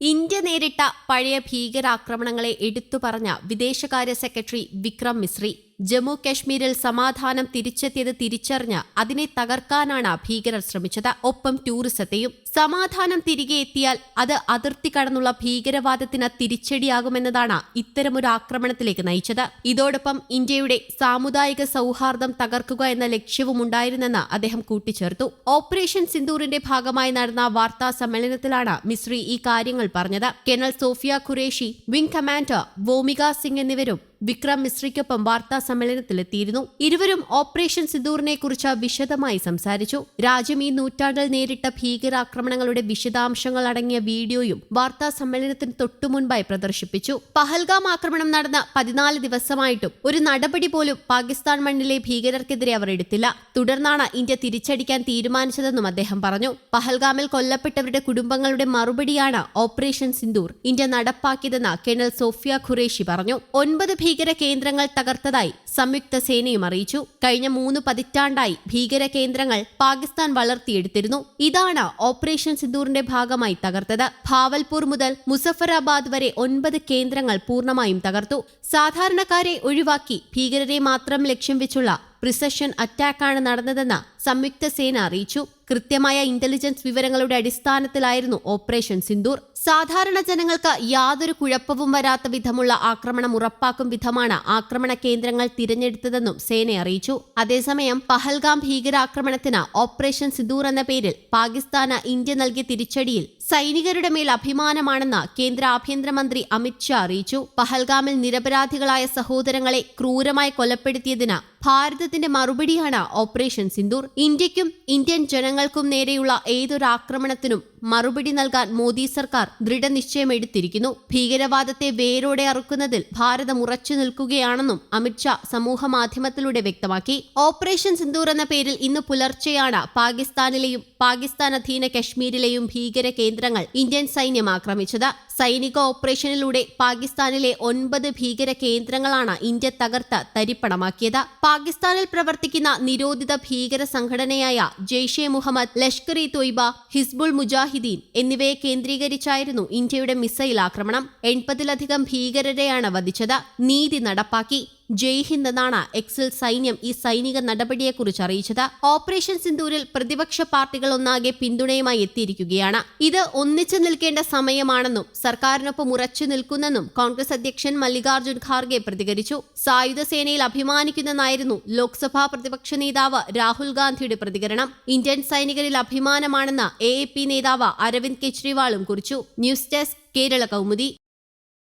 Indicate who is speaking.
Speaker 1: India നേരിട്ട പഴയ ഭീകരാക്രമണങ്ങളെ എടുത്തു പറഞ്ഞ വിദേശകാര്യ സെക്രട്ടറി വിക്രം മിശ്രി. ജമ്മു കശ്മീരിൽ സമാധാനം തിരിച്ചെത്തിയത് തിരിച്ചറിഞ്ഞ് അതിനെ തകർക്കാനാണ് ഭീകരർ ശ്രമിച്ചത്. ഒപ്പം ടൂറിസത്തെയും സമാധാനം തിരികെ എത്തിയാൽ അത് അതിർത്തി കടന്നുള്ള ഭീകരവാദത്തിന് തിരിച്ചടിയാകുമെന്നതാണ് ഇത്തരമൊരു ആക്രമണത്തിലേക്ക് നയിച്ചത്. ഇതോടൊപ്പം ഇന്ത്യയുടെ സാമുദായിക സൗഹാർദ്ദം തകർക്കുക എന്ന ലക്ഷ്യവുമുണ്ടായിരുന്നെന്ന് അദ്ദേഹം കൂട്ടിച്ചേർത്തു. ഓപ്പറേഷൻ സിന്ദൂറിന്റെ ഭാഗമായി നടന്ന വാർത്താ സമ്മേളനത്തിലാണ് മിശ്രി ഈ കാര്യങ്ങൾ പറഞ്ഞത്. Colonel Sofiya Qureshi wing commander Vyomika Singh എന്നിവരും വിക്രം മിശ്രയ്ക്കൊപ്പം വാർത്താ സമ്മേളനത്തിലെത്തിയിരുന്നു. ഇരുവരും ഓപ്പറേഷൻ സിന്ദൂറിനെ കുറിച്ച് വിശദമായി സംസാരിച്ചു. രാജ്യം ഈ നൂറ്റാണ്ടിൽ നേരിട്ട ഭീകരാക്രമണങ്ങളുടെ വിശദാംശങ്ങൾ അടങ്ങിയ വീഡിയോയും വാർത്താ സമ്മേളനത്തിന് തൊട്ടുമുൻപായി പ്രദർശിപ്പിച്ചു. പഹൽഗാം ആക്രമണം നടന്ന പതിനാല് ദിവസമായിട്ടും ഒരു നടപടി പോലും പാകിസ്ഥാൻ മണ്ണിലെ ഭീകരർക്കെതിരെ അവർ എടുത്തില്ല. തുടർന്നാണ് ഇന്ത്യ തിരിച്ചടിക്കാൻ തീരുമാനിച്ചതെന്നും അദ്ദേഹം പറഞ്ഞു. പഹൽഗാമിൽ കൊല്ലപ്പെട്ടവരുടെ കുടുംബങ്ങളുടെ മറുപടിയാണ് ഓപ്പറേഷൻ സിന്ദൂർ. ഇന്ത്യ നടപ്പാക്കിയതെന്ന് കേണൽ സോഫിയ ഖുറേഷി പറഞ്ഞു. ഒൻപത് ഭീകര കേന്ദ്രങ്ങൾ തകർത്തതായി സംയുക്ത സേനയും അറിയിച്ചു. കഴിഞ്ഞ മൂന്ന് പതിറ്റാണ്ടായി ഭീകര കേന്ദ്രങ്ങൾ പാകിസ്ഥാൻ വളർത്തിയെടുത്തിരുന്നു. ഇതാണ് ഓപ്പറേഷൻ സിന്ദൂറിന്റെ ഭാഗമായി തകർത്തത്. ഭാവൽപൂർ മുതൽ മുസഫറാബാദ് വരെ ഒൻപത് കേന്ദ്രങ്ങൾ പൂർണമായും തകർത്തു. സാധാരണക്കാരെ ഒഴിവാക്കി ഭീകരരെ മാത്രം ലക്ഷ്യം വെച്ചുള്ള പ്രിസഷൻ അറ്റാക്കാണ് നടന്നതെന്ന് സംയുക്ത സേന അറിയിച്ചു. കൃത്യമായ ഇന്റലിജൻസ് വിവരങ്ങളുടെ അടിസ്ഥാനത്തിലായിരുന്നു ഓപ്പറേഷൻ സിന്ദൂർ. സാധാരണ ജനങ്ങൾക്ക് യാതൊരു കുഴപ്പവും വരാത്ത വിധമുള്ള ആക്രമണം ഉറപ്പാക്കും വിധമാണ് ആക്രമണ കേന്ദ്രങ്ങൾ തിരഞ്ഞെടുത്തതെന്നും സേന അറിയിച്ചു. അതേസമയം പഹൽഗാം ഭീകരാക്രമണത്തിന് ഓപ്പറേഷൻ സിദൂർ എന്ന പേരിൽ പാകിസ്ഥാന് ഇന്ത്യ നൽകിയ തിരിച്ചടിയിൽ സൈനികരുടെ മേൽ അഭിമാനമാണെന്ന് കേന്ദ്ര ആഭ്യന്തരമന്ത്രി അമിത്ഷാ അറിയിച്ചു. പഹൽഗാമിൽ നിരപരാധികളായ സഹോദരങ്ങളെ ക്രൂരമായി കൊലപ്പെടുത്തിയതിന് ഭാരതത്തിന്റെ മറുപടിയാണ് ഓപ്പറേഷൻ സിന്ദൂർ. ഇന്ത്യക്കും ഇന്ത്യൻ ജനങ്ങൾക്കും നേരെയുള്ള ഏതൊരു ആക്രമണത്തിനും മറുപടി നൽകാൻ മോദി സർക്കാർ ദൃഢനിശ്ചയമെടുത്തിരിക്കുന്നു ഭീകരവാദത്തെ വേരോടെ അറുക്കുന്നതിൽ ഭാരതം ഉറച്ചു നിൽക്കുകയാണെന്നും അമിത്ഷാ സമൂഹ മാധ്യമത്തിലൂടെ വ്യക്തമാക്കി. ഓപ്പറേഷൻ സിന്ദൂർ എന്ന പേരിൽ ഇന്ന് പുലർച്ചെയാണ് പാകിസ്ഥാനിലെയും പാകിസ്ഥാൻ അധീന കശ്മീരിലെയും ഭീകര കേന്ദ്രങ്ങൾ ഇന്ത്യൻ സൈന്യം ആക്രമിച്ചത്. സൈനിക ഓപ്പറേഷനിലൂടെ പാകിസ്ഥാനിലെ ഒൻപത് ഭീകര കേന്ദ്രങ്ങളാണ് ഇന്ത്യ തകർത്ത് തരിപ്പണമാക്കിയത്. പാകിസ്ഥാനിൽ പ്രവർത്തിക്കുന്ന നിരോധിത ഭീകര സംഘടനയായ ജെയ്ഷെ മുഹമ്മദ് ലഷ്കർ ഇ തൊയ്ബ ഹിസ്ബുൾ മുജാഹിദീൻ എന്നിവയെ കേന്ദ്രീകരിച്ചായിരുന്നു ഇന്ത്യയുടെ മിസൈൽ ആക്രമണം. എൺപതിലധികം ഭീകരരെയാണ് വധിച്ചത്. നീതി നടപ്പാക്കി. ജയ് ഹിന്ദ് എന്നാണ് എക്സിൽ സൈന്യം ഈ സൈനിക നടപടിയെക്കുറിച്ച് അറിയിച്ചത്. ഓപ്പറേഷൻ സിന്ദൂരിൽ പ്രതിപക്ഷ പാർട്ടികൾ ഒന്നാകെ പിന്തുണയുമായി എത്തിയിരിക്കുകയാണ്. ഇത് ഒന്നിച്ചു നിൽക്കേണ്ട സമയമാണെന്നും സർക്കാരിനൊപ്പം ഉറച്ചു നിൽക്കുന്നെന്നും കോൺഗ്രസ് അധ്യക്ഷൻ മല്ലികാർജുൻ ഖാർഗെ പ്രതികരിച്ചു. സായുധ സേനയിൽ അഭിമാനിക്കുന്നെന്നായിരുന്നു ലോക്സഭാ പ്രതിപക്ഷ നേതാവ് രാഹുൽ ഗാന്ധിയുടെ പ്രതികരണം. ഇന്ത്യൻ സൈനികരിൽ അഭിമാനമാണെന്ന് എ നേതാവ് അരവിന്ദ് കെജ്രിവാളും കുറിച്ചു. News desk Kerala Kaumudi.